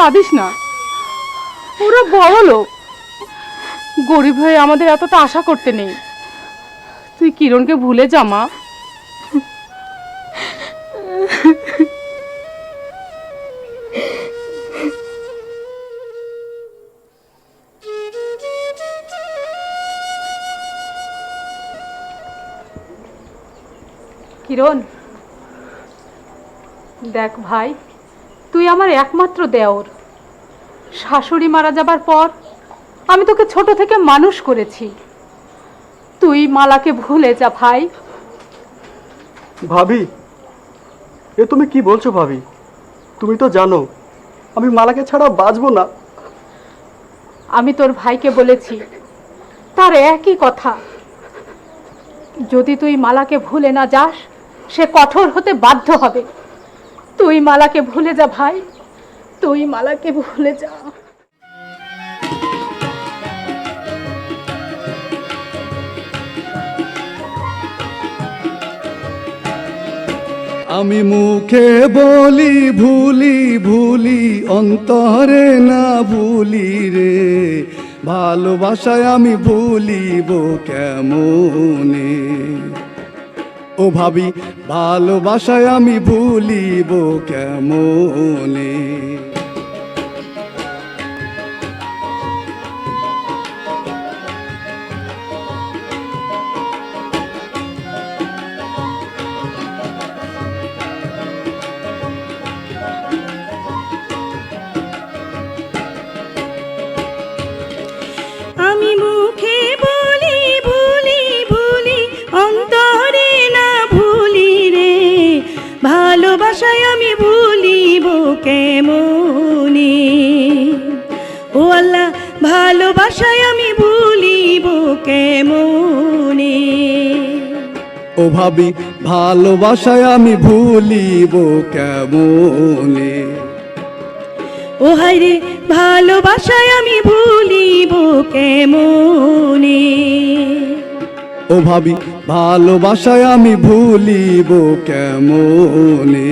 কাঁদিস না। ওরা বড় লোক। গরিব হয়ে আমাদের এতটা আশা করতে নেই। তুই কিরণকে ভুলে যা, মা। কিরণ, দেখ ভাই। তুই আমার একমাত্র দেওর। শাশুড়ি মারা যাবার পর আমি তোকে ছোট থেকে মানুষ করেছি। তুই মালাকে ভুলে যা ভাই। ভাবি এ তুমি কি বলছো ভাবি? তুমি তো জানো আমি মালাকে ছাড়া বাঁচবো না। আমি তোর ভাইকে বলেছি তার একই কথা। যদি তুই মালাকে ভুলে না যাস সে কঠোর হতে বাধ্য হবে। তুই মালাকে ভুলে যা ভাই। তুই মালাকে ভুলে যা। আমি মুখে বলি, ভুলি ভুলি, অন্তরে না ভুলি রে। ভালোবাসায় আমি ভুলিব কেমনে? ও ভাবি ভালোবাসায় আমি ভুলিব কেমনে? কেমনে ও আল্লাহ ভালোবাসায় আমি ভুলিব কেমনে ও ভাবি ভালোবাসায় আমি ভুলিব কেমনে ও হায়রে ভালোবাসায় আমি ভুলিব কেমনে ও ভাবি ভালোবাসায় আমি ভুলিব কেমনে